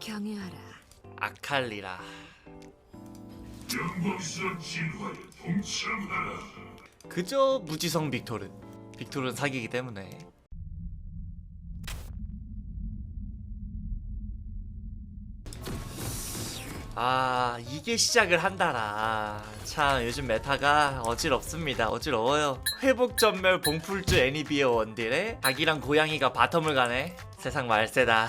경유하라. 아칼리라. 영광스런 진화에 동참하라. 그저 무지성 빅토르. 빅토르는 사기이기 때문에. 아 이게 시작을 한다라. 참 요즘 메타가 어지럽습니다. 어지러워요. 회복 전멸 봉풀주 애니비어 원딜에 닭이랑 고양이가 바텀을 가네. 세상 말세다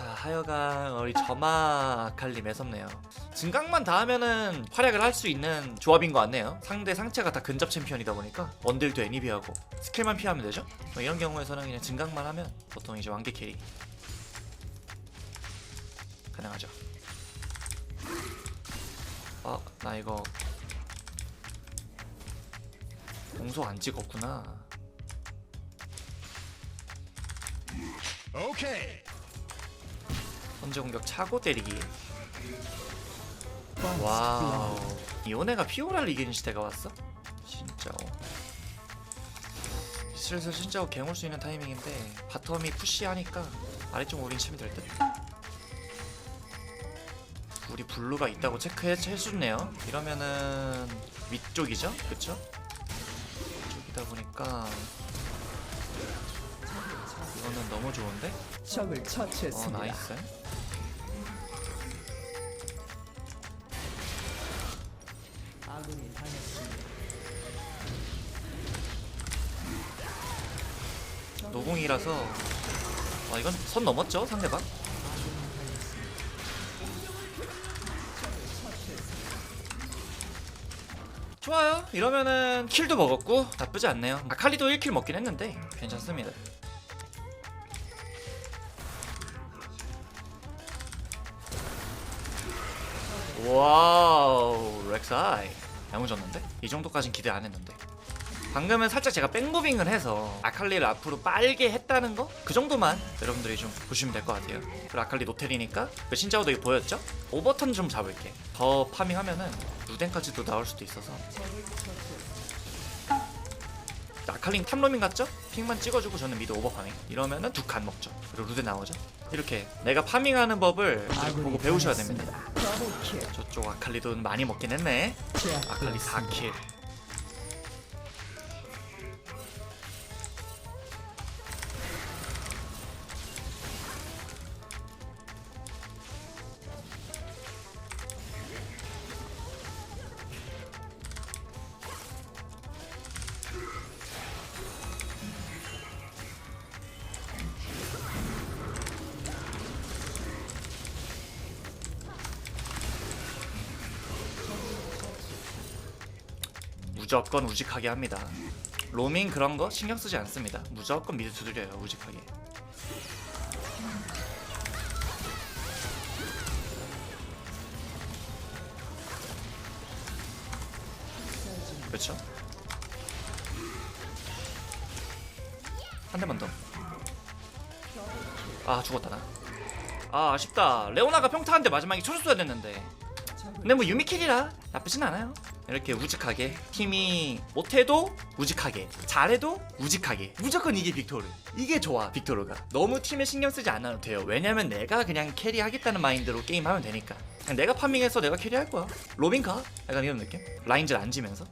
자 하여간 우리 저마 아칼리 매섭네요. 증강만 닿으면은 활약을 할 수 있는 조합인 것 같네요. 상대 상체가 다 근접 챔피언이다 보니까 원딜도 애니비하고 스킬만 피하면 되죠? 뭐 이런 경우에서는 그냥 증강만 하면 보통 이제 완개 캐리. 가능하죠. 아, 나 이거 공속 안 찍었구나. 오케이. 선제 공격 차고 때리기. 와우. 이온애가 피오라를 이기는 시대가 왔어? 진짜. 어. 슬슬 진짜 갱올 수 있는 타이밍인데 바텀이 푸시하니까 아래쪽 우린 침이 될 듯. 우리 블루가 있다고 체크해줬네요. 이러면은 위쪽이죠, 그쵸? 위쪽이다 보니까 이거는 너무 좋은데? 적을 어 처치했습니다. 나이스. 아군이 당했습니다. 노공이라서. 아 이건 선 넘었죠 상대방? 좋아요. 이러면은 킬도 먹었고 나쁘지 않네요. 아칼리도 1킬 먹긴 했는데 괜찮습니다. 와우 렉사이 야무졌는데? 이 정도까진 기대 안 했는데 방금은 살짝 제가 백무빙을 해서 아칼리를 앞으로 빨게 했다는 거? 그 정도만 여러분들이 좀 보시면 될 것 같아요 그리고 아칼리 노텔이니까 그 신짜오도 이거 보였죠? 오버턴 좀 잡을게 더 파밍하면은 루덴까지도 나올 수도 있어서 아칼린 탑로밍 같죠? 핑만 찍어주고 저는 미드 오버 파밍 이러면은 두 칸 먹죠 그리고 루덴 나오죠 이렇게 내가 파밍하는 법을 보고 배우셔야 됩니다. 저쪽 아칼리도 많이 먹긴 했네. 아칼리 4킬 무조건 우직하게 합니다. 로밍 그런 거 신경 쓰지 않습니다. 무조건 미드 두드려요 우직하게. 그렇죠? 한 대만 더. 아 죽었다 나. 아 아쉽다. 레오나가 평타 한대 마지막에 쳐줬어야 됐는데. 근데 뭐 유미킬이라 나쁘진 않아요. 이렇게 우직하게 팀이 못해도 우직하게 잘해도 우직하게. 무조건 이게 빅토르. 이게 좋아 빅토르가. 너무 팀에 신경 쓰지 않아도 돼요. 왜냐면 내가 그냥 캐리하겠다는 마인드로 게임하면 되니까. 그냥 내가 파밍해서 내가 캐리할 거야. 로빈 가? 약간 이런 느낌? 라인질 안 지면서.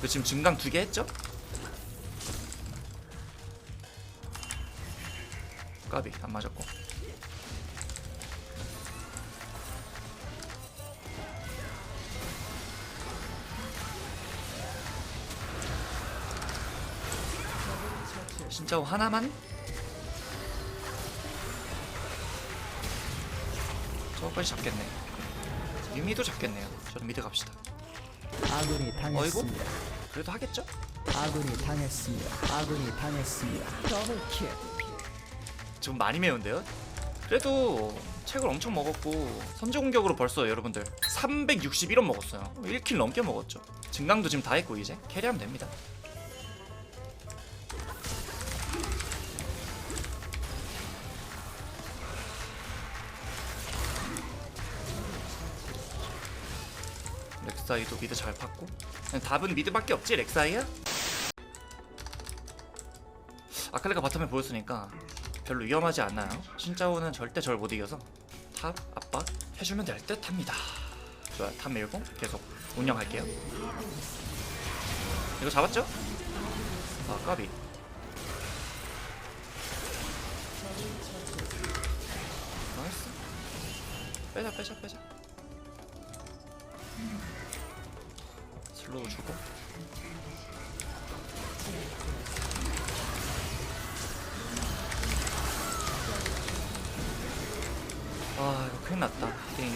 그 지금 증강 두 개 했죠? 까비 안 맞았고 진짜 하나만? 저거까지 잡겠네 유미도 잡겠네요 저는 미드 갑시다 아군이 당했습니다. 그래도 하겠죠? 아군이 당했습니다. 아군이 당했습니다. 더블킬. 좀 많이 매운데요? 그래도 책을 엄청 먹었고 선제 공격으로 벌써 여러분들 361원 먹었어요 1킬 넘게 먹었죠 증강도 지금 다 했고 이제 캐리하면 됩니다 렉사이도 미드 잘 팠고 답은 미드밖에 없지 렉사이야? 아칼리가 바텀에 보였으니까 별로 위험하지 않나요? 신짜오는 절대 절 못 이겨서 탑 압박 해주면 될 듯 합니다. 좋아요. 탑 밀고 계속 운영할게요. 이거 잡았죠? 아 까비. 나이스. 빼자 빼자 빼자. 슬로우 주고. 아. 이거 큰일 났다 게임.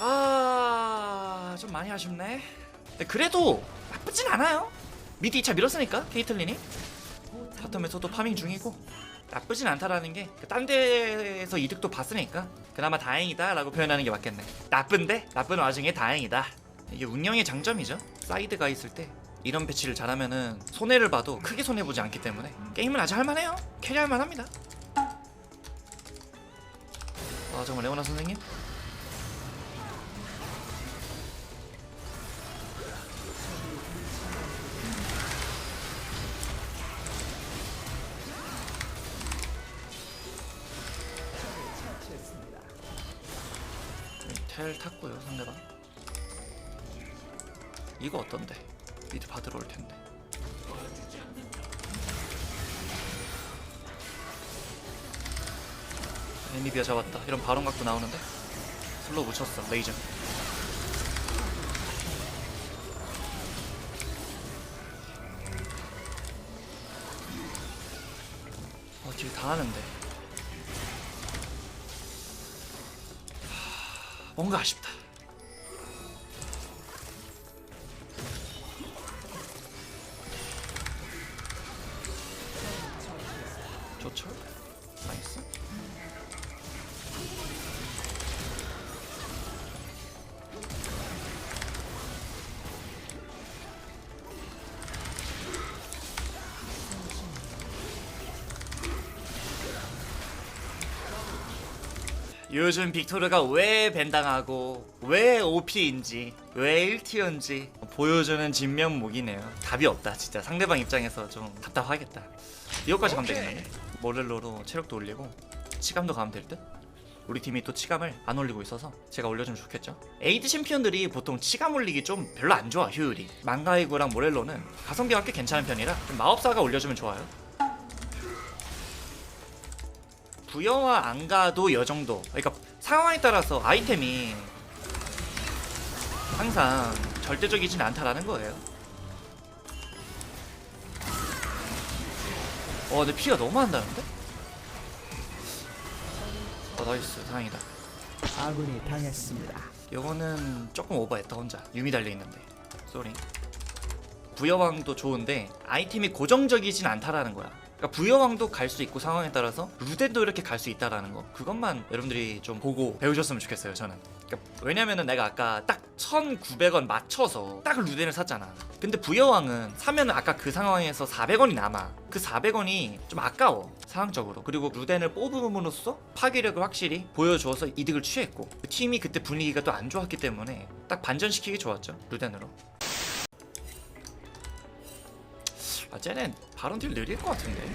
아좀 많이 아쉽네. 근데 그래도 나쁘진 않아요. 미드 2차 밀었으니까 케이틀린이. 바텀에서도 파밍 중이고. 나쁘진 않다라는 게 딴 데에서 이득도 봤으니까. 그나마 다행이다 라고 표현하는 게 맞겠네. 나쁜데? 나쁜 와중에 다행이다 이게 운영의 장점이죠. 사이드가 있을 때 이런 배치를 잘하면은 손해를 봐도 크게 손해보지 않기 때문에 게임은 아주 할만해요. 캐리할 만합니다. 아 정말 레오나 선생님? 텔 탔고요 상대방 이거 어떤데? 미드 받으러 올 텐데. 애니비아 잡았다. 이런 바론 각도 나오는데? 슬로우 묻혔어 레이저. 어 딜 다 하는데. 하, 뭔가 아쉽다 요즘 빅토르가 왜 벤당하고 왜 OP인지 왜 1티어인지 보여주는 진면목이네요. 답이 없다 진짜. 상대방 입장에서 좀 답답하겠다. 이거까지 가면 되겠네. 모렐로로 체력도 올리고 치감도 가면 될 듯? 우리 팀이 또 치감을 안 올리고 있어서 제가 올려주면 좋겠죠? 에이드 챔피언들이 보통 치감 올리기 좀 별로 안 좋아 효율이. 망가이구랑 모렐로는 가성비가 꽤 괜찮은 편이라 좀 마법사가 올려주면 좋아요 부여와 안 가도 여 정도. 그러니까 상황에 따라서 아이템이 항상 절대적이진 않다라는 거예요. 어, 근데 피가 너무 한다는데? 어, 나이스. 다행이다. 아군이 당했습니다. 요거는 조금 오버했다 혼자 유미 달려 있는데 쏘리 부여왕도 좋은데 아이템이 고정적이진 않다라는 거야 그러니까 부여왕도 갈 수 있고 상황에 따라서 루덴도 이렇게 갈 수 있다라는 거. 그것만 여러분들이 좀 보고 배우셨으면 좋겠어요 저는. 그러니까 왜냐면은 내가 아까 딱 1900원 맞춰서 딱 루덴을 샀잖아. 근데 부여왕은 사면은 아까 그 상황에서 400원이 남아. 그 400원이 좀 아까워 상황적으로. 그리고 루덴을 뽑음으로써 파괴력을 확실히 보여주어서 이득을 취했고 그 팀이 그때 분위기가 또 안 좋았기 때문에 딱 반전시키기 좋았죠 루덴으로 아 쟤는 바론 딜 느릴 것 같은데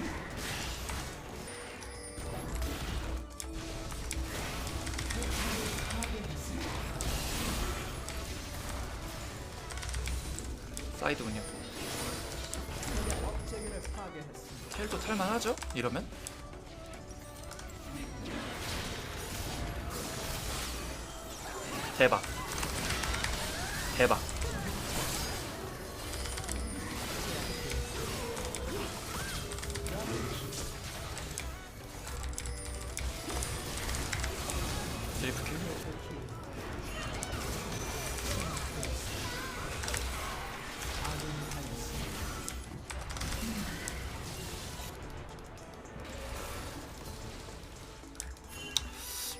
사이드군요 텔도 탈만하죠? 이러면? 대박 대박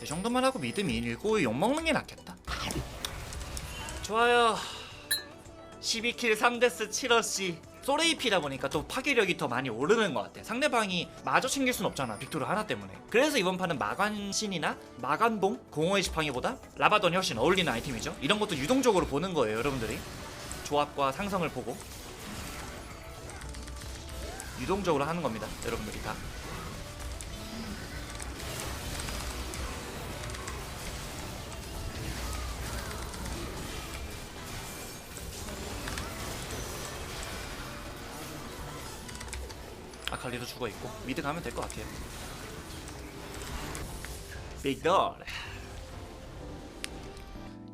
이 정도만 하고 미드 밀고 욕먹는 게 낫겠다. 좋아요. 12킬 3데스 7어시 소레이피다 보니까 또 파괴력이 더 많이 오르는 것 같아. 상대방이 마저 챙길 순 없잖아 빅토르 하나 때문에. 그래서 이번 판은 마관신이나 마관봉 공허의 지팡이보다 라바돈이 훨씬 어울리는 아이템이죠. 이런 것도 유동적으로 보는 거예요 여러분들이. 조합과 상성을 보고. 유동적으로 하는 겁니다 여러분들이 다 아칼리도 죽어 있고 미드 가면 될 것 같아요. 빅돌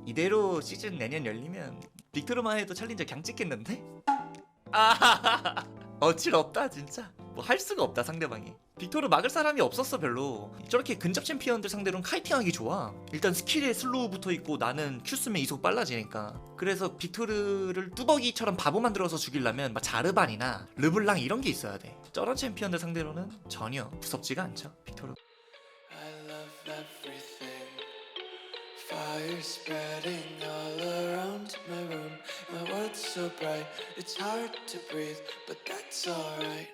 이대로 시즌 내년 열리면 빅토르만 해도 챌린저 그냥 찍겠는데? 아 어칠 없다 진짜 뭐 할 수가 없다 상대방이 빅토르 막을 사람이 없었어 별로 저렇게 근접 챔피언들 상대로는 카이팅하기 좋아 일단 스킬에 슬로우 붙어있고 나는 큐 쓰면 이속 빨라지니까 그래서 빅토르를 뚜벅이처럼 바보 만들어서 죽이려면 막 자르반이나 르블랑 이런 게 있어야 돼 저런 챔피언들 상대로는 전혀 무섭지가 않죠 빅토르. Fire spreading all around my room. My world's so bright, it's hard to breathe, but that's alright.